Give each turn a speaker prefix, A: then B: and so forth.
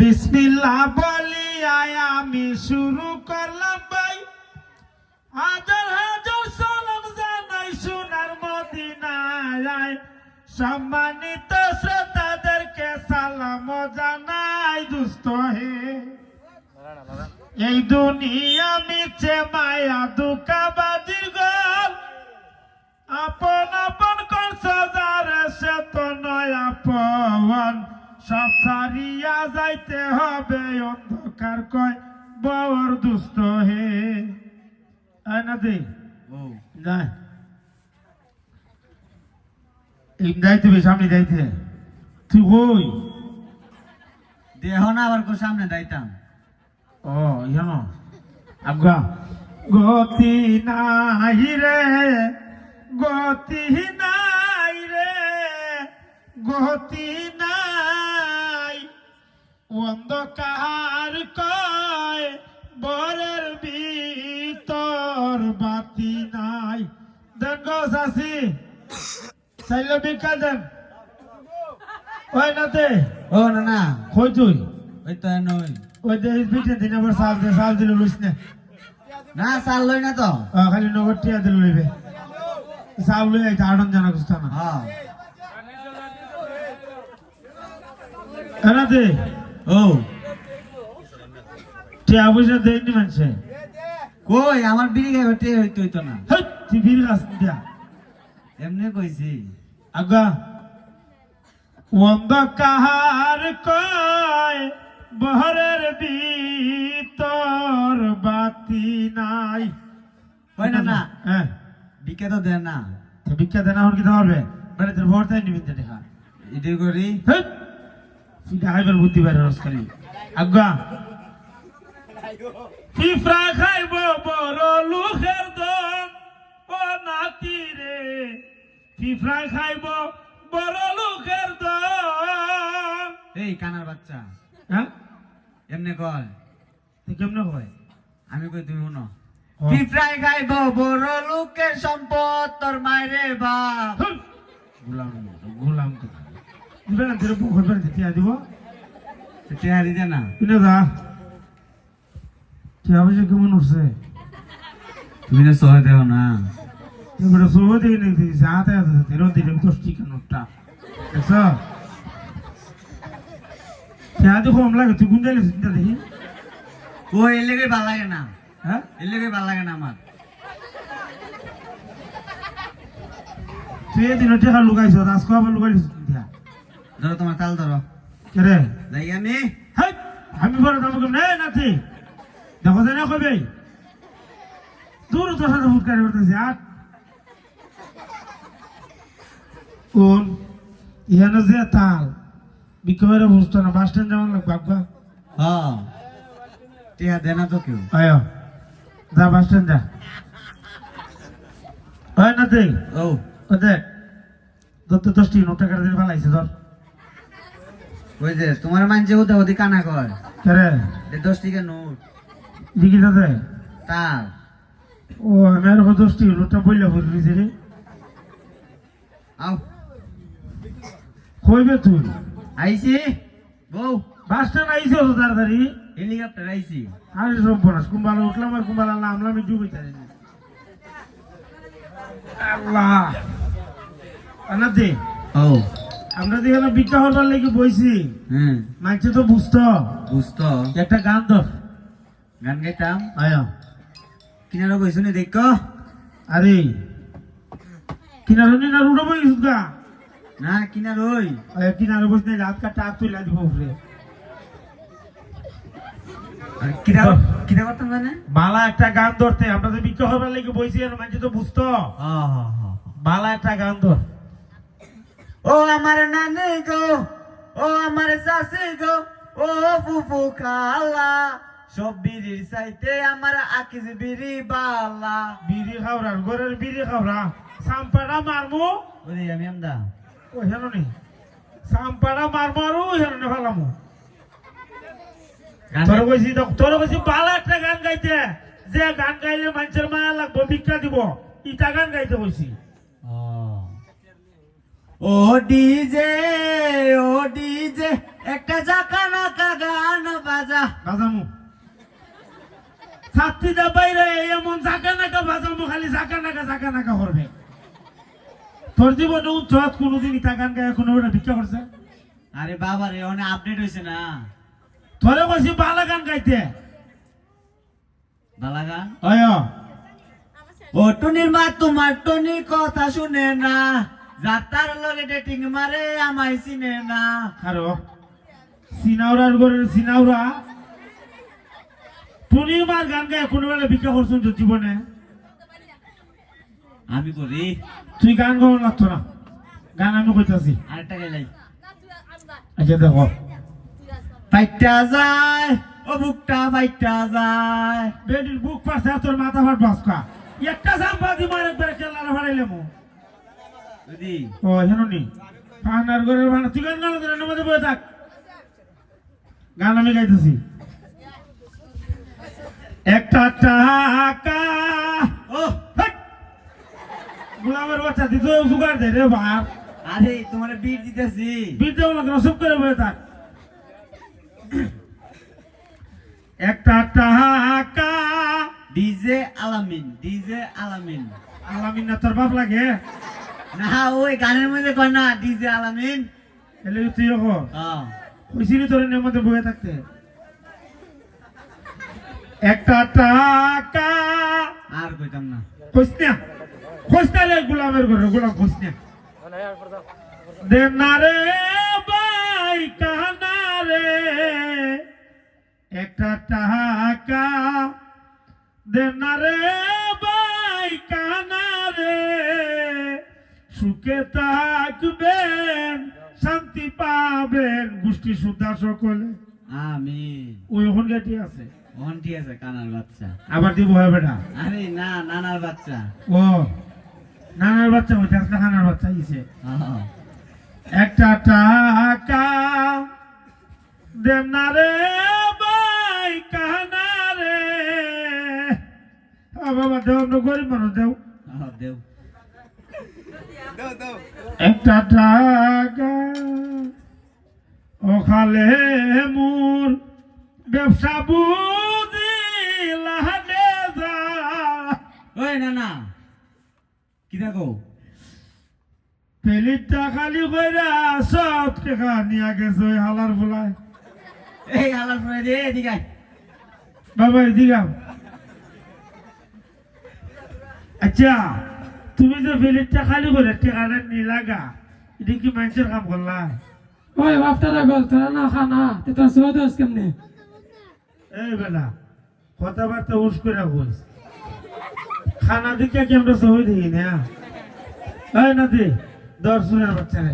A: বিসমিল্লাহ বলি আমি শুরু করলাম ভাই। হাজার হাজার সালাম জানাই সোনার মদিনায়। সম্মানিত শ্রোতাদেরকে সালাম জানাই, দুস্থ হে। এই দুনিয়া মিছে মায়া দুঃখাবাজির গল। আপন আপন করছ যারে সে তো নয় আপন। সব ছাড়িয়া যাইতে হবে অন্ধকার কয় বর দুস্থ হে। আয় না দে।
B: ও।
A: যায় এই যাইতে বে সামনে যাইতে। তুই কই?
B: দেহ না আবার কো সামনে
A: ও ইহান গতি নাই রে গতি নাই রে গতি অন্ধকার কয় বরের ভিতর বাতি নাই। দেন গো শাসি চাইল বিকা দেন। ওই নাতে।
B: ও না না
A: কই তুই?
B: ওই তো নই
A: ওই। যে বিটে দিন আবার সাল দে সাল দিল লইস না।
B: না চাল লই না তো।
A: খালি নগদ টিয়া দিল লইবে। সাল লই আইতা আড়ন জানা কুস্তা না
B: হ্যাঁ ও।
A: টিয়া বুঝে দেয়নি মানুষে
B: কই আমার বিড়ি খাইবে টে হইতো হইতো না।
A: তুই বিড়ি গাছ দিয়া।
B: এমনি কইছি।
A: আগা। অন্ধকার কয় বহরের ভিতর বাতি নাই।
B: কই না না।
A: হ্যাঁ
B: বিকে তো দে না।
A: তো ভিক্ষা দেনা হন কি পারবে বেড়ে তোর ভোট দেয় নিবিন দেখা।
B: ইডি করি।
A: হেই। তুই হাইবার বুদ্ধি বাইরে রস খালি আজ্ঞা পিঁপড়া খাইব বড় লোকের দন ও নাতি রে পিঁপড়া খাইব বড় লোকের দন
B: এই কানার বাচ্চা।
A: হ্যাঁ?
B: এমনি কয়?
A: তুই কেমনে হয়
B: আমি কই তুমি শুনো?
A: ও।
B: পিঁপড়াই খাইব বড় লোকের সম্পদ তোর মায়ের বাপ!
A: গুলাম গুলাম দিয়া দিব
B: তেহারি দে না
A: কিনে দা কি আবশ্যক কেমন উঠছে
B: তুমি না সহে দেও না
A: এবারে সবাই দেখে নিতে দিছে হাতে হাতে তেরো দিলে দশ টিকা নোটটা দেখছ খেয়া দেখো কম লাগে তুই কোন চিন্তা দেখি
B: ও এর লেগে ভালো লাগে না
A: হ্যাঁ
B: এর লেগে ভালো লাগে না আমার
A: তুই এদিন টেকা লুকাইছ আজকে আবার লুকাইছিস দিয়া
B: ধরো তোমার তাল ধরো।
A: কেরে
B: যাই আমি।
A: আমি বড় দাম কম নেই নাতি। দেখো যায় না কবে দূর তোর সাথে ফুটকারি করতেছি আর কোন? ইহানো যে তাল। বিক্ষোভের বুঝতো না বাস স্ট্যান্ড যেমন লাগবে আব্বা।
B: হ্যাঁ টিয়া দে না তো কেউ।
A: আয়। যা বাস স্ট্যান্ড যা। হয় না দেখ
B: ও
A: দেখ। তোর তো দশটি নোট টাকার দিন ফেলাইছে ধর।
B: ওই যে তোমার মানছে ওদের ওদি কানা
A: কেরে
B: এ দশ টিকা নোট।
A: লিখি দাদা
B: তার।
A: ও আমি আর দশটি নোটটা বললে ভরে দিয়েছি রে।
B: আও।
A: কইবে তুই?
B: আইছি। বউ।
A: বাস স্ট্যান্ড আইছে তো তাড়াতাড়ি।
B: হেলিকপ্টার আইছি।
A: আরে সর্বনাশ কুম্বালা উঠলাম আর কুম্বালা নামলাম আমি ডুবে তাই আল্লাহ। আনাদে
B: ও।
A: আমরা তো এখানে ভিক্ষা হবার লেগে বইছি
B: হুম।
A: মানছে তো বুঝতো।
B: বুঝতো।
A: একটা গান ধর।
B: গান গাইতাম?
A: আয়া।
B: কিনারো কইছো নি দেখ।
A: আরে কিনারে নি না রুড়ো বই গা?
B: না কিনার ওই
A: কিনারে বসে নাই রাত কাটা আগ তুই দিব উপরে।
B: আর কিরা কিরা করতাম জানে?
A: বালা একটা গান ধরতে আমরা তো ভিক্ষা হবার লেগে বইছি আর মানছে তো বুঝতো।
B: হ্যাঁ হ্যাঁ হ্যাঁ
A: বালা একটা গান ধর।
B: ও আমার নানি গো ও আমার শাশি গো ও ফুফু খালা। সব বিড়ির চাইতে আমার আকিস বিড়ি বালা।
A: বিড়ি খাওরা ঘরের বিড়ি খাওরা সাম্পাড়া মারমু?
B: ওরে আমি আমদা।
A: ও হেন নি? সাম্পাড়া মারমু আর ও হেন নি ফালামু? তোর কইছি তোর কইছি বালা একটা গান গাইতে। যে গান গাইলে মানুষের মায়া লাগবো ভিক্ষা দিব। ইটা গান গাইতে কইছি।
B: ও ডিজে ও ডিজে একটা জাকা নাকা গান বাজা।
A: বাজামু। ছাত্রীটা বাইরে এমন জাকা নাকা বাজামু খালি জাকা নাকা জাকা নাকা করবে। তোর জীবনে উচ্চত কোনোদিন ইতা গান গায়ে কোনো ওটা ভিক্ষা করছে?
B: আরে বাবা রে অনেক আপডেট হয়েছে না?
A: তোরে কইছি বালা গান গাইতে।
B: বালাগান
A: অয়
B: ও টুনির মা তোমার টনির কথা শুনে না। যাতার লগে ডেটিং মারে আমায় চিনে না।
A: আরও। সিনাউরার ঘরের সিনাউরা টুনির মার গান গায়ে কোনো বেলা ভিক্ষা করছেন তোর জীবনে?
B: আমি করি।
A: তুই গান গাওয়া লাগতো না গান আমি কইতাছি।
B: আরেকটা গেলাই
A: আচ্ছা দেখো।
B: ফাইটা যায় ও বুকটা ফাইটা যায়।
A: বেডির বুক পাশে তোর মাথা ফাট বাসকা একটা সাম্পা দি মার একবার খেলা ফাড়াইলে মো ও হেনুনি পাহানার ঘরের ভাড়া তুই গান গান করে মধ্যে বয়ে থাক। গান আমি গাইতেছি। একটা টাকা।
B: ও!
A: গোলামের বাচ্চা দিতে জোগাড় দে রে বাপ।
B: আরে তোমার বিট দিতেছি।
A: বিদ্যা লাগে সব করে বয়ে থাক। একটা টাকা।
B: ডিজে আলামিন ডিজে আলামিন।
A: আলামিন না তোর বাপ লাগে।
B: না ওই গানের মধ্যে কয় না ডিজে আলামিন?
A: এলে তুই কো
B: হ্যাঁ।
A: কইছিলি তোর এর মধ্যে বয়ে থাকতে। একটা টাকা।
B: আর কইতাম না।
A: কইস না কইস না রে গোলামের ঘরে গোলাম কইস না দে না রে বাই কানা রে। একটা টাকা। দে না রে সুখে থাকবেন শান্তি পাবেন। গোষ্ঠী সুদ্ধা সকলে।
B: আমি
A: ওই ওখান গাটি আছে?
B: ওখান ঠিক আছে কানার বাচ্চা।
A: আবার দিব হয় বেটা
B: আরে না নানার বাচ্চা।
A: ও নানার বাচ্চা হইতে একটা খানার বাচ্চা ইসে। একটা টাকা দেন না রে বাই কানা রে বাবা দেও গরিব মানুষ দেও।
B: দেও।
A: একটা টাকা ও খালে মোর ব্যবসা বুঝি লাহানে যা।
B: ওই না না কি দেখো?
A: পেলিটা খালি কইরা সব টাকা নিয়ে গেছে ওই হালার বলায়
B: এই হালার ফোনে দিয়ে এদিকে।
A: বাবা এদিকাম আচ্ছা তুমি যে পেলিটা খালি করে ঠিকানা নিলাগা। এটা কি মানুষের কাম করলা
C: ওই বাপটারা গল তোরা না খানা তে তোর সৌদ হস কেমনে?
A: এই বেলা কথাবার্তা উস করে বলছ খানা দিকে কি আমরা দেখি না এই নাতি দর্শনের বাচ্চা রে